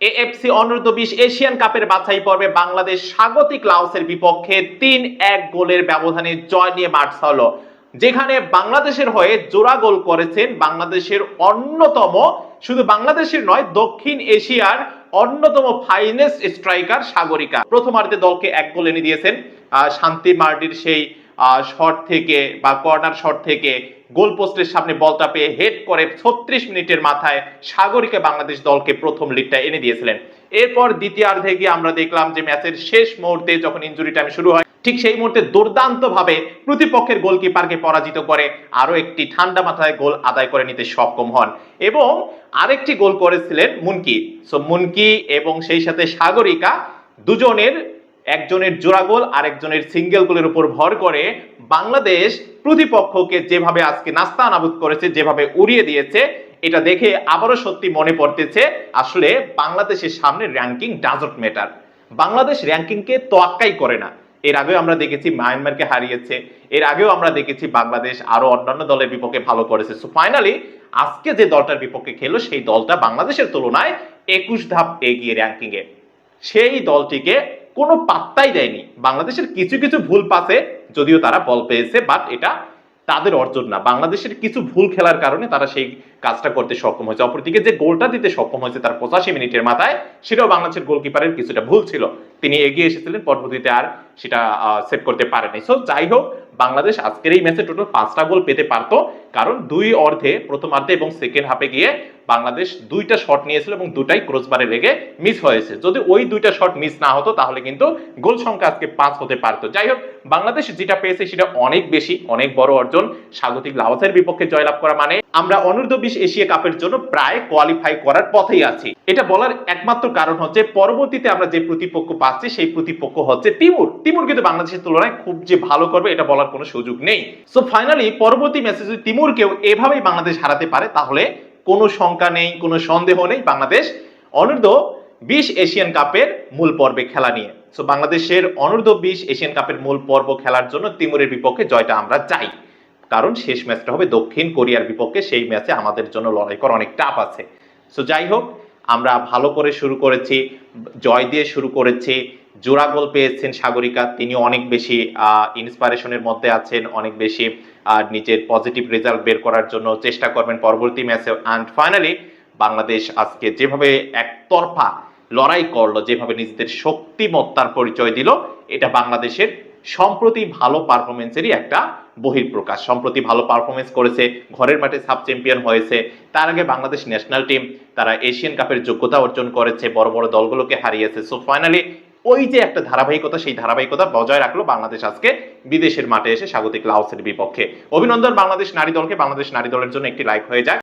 AFC অনূর্ধ্ব বিশ Asian কাপের বাছাই পর্বে বাংলাদেশ স্বাগতিক লাওসের বিপক্ষে তিন এক গোলের ব্যবধানে জয় নিয়ে মাঠ হলো যেখানে বাংলাদেশের হয়ে জোড়া গোল করেছেন বাংলাদেশের অন্যতম, শুধু বাংলাদেশের নয়, দক্ষিণ এশিয়ার অন্যতম ফাইনেস্ট স্ট্রাইকার সাগরিকা। প্রথমার্ধে দলকে এক গোল এনে দিয়েছেন শান্তি মার্ডির সেই শট থেকে বা কর্নার শট থেকে গোল পোস্টের সামনে বলটা পেয়ে হেড করে ছত্রিশ মিনিটের মাথায় সাগরিকা বাংলাদেশ দলকে প্রথম লিডটা এনে দিয়েছিলেন। এরপর দ্বিতীয়ার্ধে গিয়ে আমরা দেখলাম যে ম্যাচের শেষ মুহূর্তে যখন ইনজুরি টাইম শুরু হয়, ঠিক সেই মুহূর্তে দুর্দান্ত ভাবে প্রতিপক্ষের গোলকিপারকে পরাজিত করে আরও একটি ঠান্ডা মাথায় গোল আদায় করে নিতে সক্ষম হন। এবং আরেকটি গোল করেছিলেন মুনকি। সো মুনকি এবং সেই সাথে সাগরিকা দুজনের একজনের জোড়া গোল, আরেকজনের সিঙ্গেল গোলের উপর ভর করে বাংলাদেশ প্রতিপক্ষকে যেভাবে আজকে নাস্তা নাবুদ করেছে, যেভাবে উড়িয়ে দিয়েছে, এটা দেখে আবারও সত্যি মনে পড়তেছে, আসলে বাংলাদেশের সামনে র্যাঙ্কিং ডাজট ম্যাটার বাংলাদেশ র্যাঙ্কিংকে তোয়াক্কাই করে না। এর আগেও আমরা দেখেছি মায়ানমারকে হারিয়েছে, এর আগেও আমরা দেখেছি বাংলাদেশ আরও অন্যান্য দলের বিপক্ষে ভালো করেছে। সো ফাইনালি আজকে যে দলটার বিপক্ষে খেলো সেই দলটা বাংলাদেশের তুলনায় একুশ ধাপ এগিয়ে র্যাঙ্কিং এ সেই দলটিকে কোনো পাত্তাই দেয়নি। বাংলাদেশের কিছু কিছু ভুল পাসে যদিও তারা বল পেয়েছে বাট এটা তাদের অর্জন না। বাংলাদেশের কিছু ভুল খেলার কারণে তারা সেই কাজটা করতে সক্ষম হয়েছে। অপরদিকে যে গোলটা দিতে সক্ষম হয়েছে তার পঁচাশি মিনিটের মাথায়, সেটাও বাংলাদেশের গোলকিপারের কিছুটা ভুল ছিল। তিনি এগিয়ে এসেছিলেন, পরবর্তীতে আর সেটা সেট করতে পারেনি। সো যাই হোক, বাংলাদেশ আজকের এই ম্যাচে টোটাল পাঁচটা গোল পেতে পারতো। কারণ দুই অর্ধে প্রথমার্ধে এবং সেকেন্ড হাফে গিয়ে বাংলাদেশ দুইটা শট নিয়েছিল এবং দুটাই ক্রসবারে লেগে মিস হয়েছে। যদি ওই দুইটা শট মিস না হতো, তাহলে কিন্তু গোল সংখ্যা আজকে পাঁচ হতে পারতো। যাই হোক, বাংলাদেশ যেটা পেয়েছে সেটা অনেক বেশি, অনেক বড় অর্জন। স্বাগতিক লাওসের বিপক্ষে জয়লাভ করা মানে আমরা অনূর্ধ্ব বিশ এশিয়া কাপের জন্য প্রায় কোয়ালিফাই করার পথেই আছি। এটা বলার একমাত্র কারণ হচ্ছে পরবর্তীতে আমরা যে প্রতিপক্ষ পাচ্ছি, সেই প্রতিপক্ষ হচ্ছে তিমুর। তিমুর কিন্তু বাংলাদেশের তুলনায় খুব যে ভালো করবে, এটা বলার কোনো সুযোগ নেই। সো ফাইনালি পরবর্তী ম্যাচে যদি তিমুর তিমুরকেও এভাবেই বাংলাদেশ হারাতে পারে, তাহলে কোনো শঙ্কা নেই, কোনো সন্দেহ নেই বাংলাদেশ অনূর্ধ্ব বিশ এশিয়ান কাপের মূল পর্বে খেলা নিয়ে। সো বাংলাদেশের অনূর্ধ্ব বিশ এশিয়ান কাপের মূল পর্ব খেলার জন্য তিমুরের বিপক্ষে জয়টা আমরা চাই। কারণ শেষ ম্যাচটা হবে দক্ষিণ কোরিয়ার বিপক্ষে, সেই ম্যাচে আমাদের জন্য লড়াই করা অনেক টাফ আছে। সো যাই হোক, আমরা ভালো করে শুরু করেছি, জয় দিয়ে শুরু করেছি জোড়া গোল পেয়েছেন সাগরিকা। তিনি অনেক বেশি ইন্সপাইরেশনের মধ্যে আছেন, অনেক বেশি নিজের পজিটিভ রেজাল্ট বের করার জন্য চেষ্টা করবেন পরবর্তী ম্যাচে। অ্যান্ড ফাইনালি বাংলাদেশ আজকে যেভাবে একতরফা লড়াই করল, যেভাবে নিজেদের শক্তিমত্তার পরিচয় দিল, এটা বাংলাদেশের সম্প্রতি ভালো পারফরমেন্সেরই একটা বহিঃপ্রকাশ। সম্প্রতি ভালো পারফরমেন্স করেছে, ঘরের মাঠে সাব চ্যাম্পিয়ন হয়েছে। তার আগে বাংলাদেশ ন্যাশনাল টিম তারা এশিয়ান কাপের যোগ্যতা অর্জন করেছে, বড় বড় দলগুলোকে হারিয়েছে। সো ফাইনালি ওই যে একটা ধারাবাহিকতা, সেই ধারাবাহিকতা বজায় রাখল বাংলাদেশ আজকে বিদেশের মাঠে এসে স্বাগতিক লাওসের বিপক্ষে। অভিনন্দন বাংলাদেশ নারী দলকে, বাংলাদেশ নারী দলের জন্য একটি লাইক হয়ে যায়।